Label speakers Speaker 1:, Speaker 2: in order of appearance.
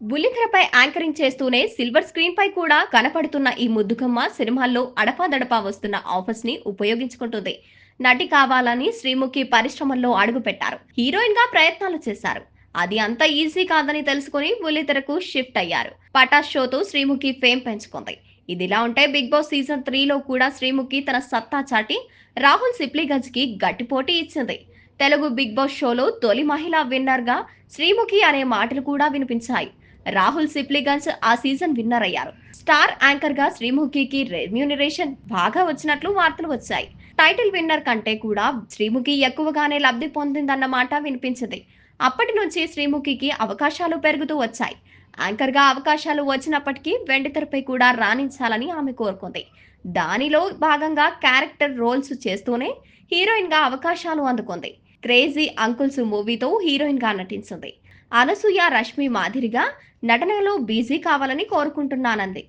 Speaker 1: బుల్లితెరపై anchoring చేస్తూనే silver screen పై కూడా కనపడుతున్న ఈ ముద్దుకమ్మ సినిమాల్లో అడపాదడపా వస్తున్న ఆఫర్స్ని ఉపయోగించుకుంటుంది. నటి కావాలని శ్రీముఖి పరిశ్రమల్లో అడుగుపెట్టారు. హీరోయిన్గా ప్రయత్నాలు చేశారు. అది అంత ఈజీ కాదని తెలుసుకుని బుల్లితెరకు షిఫ్ట్ అయ్యారు. పటాస్ షోతో శ్రీముఖి ఫేమ్ పెంచుకుంది. ఇదిలా ఉంటే బిగ్ బాస్ సీజన్ త్రీలో కూడా శ్రీముఖి తన సత్తా చాటి రాహుల్ సిప్లిగంజ్కి గట్టి పోటీ ఇచ్చింది. తెలుగు బిగ్ బాస్ షోలో తొలి మహిళా విన్నర్గా శ్రీముఖి అనే మాటలు కూడా వినిపించాయి. రాహుల్ సిప్లిగన్స్ ఆ సీజన్ విన్నర్ అయ్యారు. స్టార్ యాంకర్గా శ్రీముఖికి రెమ్యూనరేషన్ బాగా వచ్చినట్లు వార్తలు వచ్చాయి. టైటిల్ విన్నర్ కంటే కూడా శ్రీముఖి ఎక్కువగానే లబ్ధి పొందిందన్న మాట వినిపించింది. అప్పటి నుంచి శ్రీముఖికి అవకాశాలు పెరుగుతూ వచ్చాయి. యాంకర్గా అవకాశాలు వచ్చినప్పటికీ వెండితెరపై కూడా రాణించాలని ఆమె కోరుకుంది. దానిలో భాగంగా క్యారెక్టర్ రోల్స్ చేస్తూనే హీరోయిన్గా అవకాశాలు అందుకుంది. క్రేజీ అంకుల్స్ మూవీతో హీరోయిన్గా నటించింది. అనసూయ రష్మి మాదిరిగా నటనలో బిజీ కావాలని కోరుకుంటున్నానంది.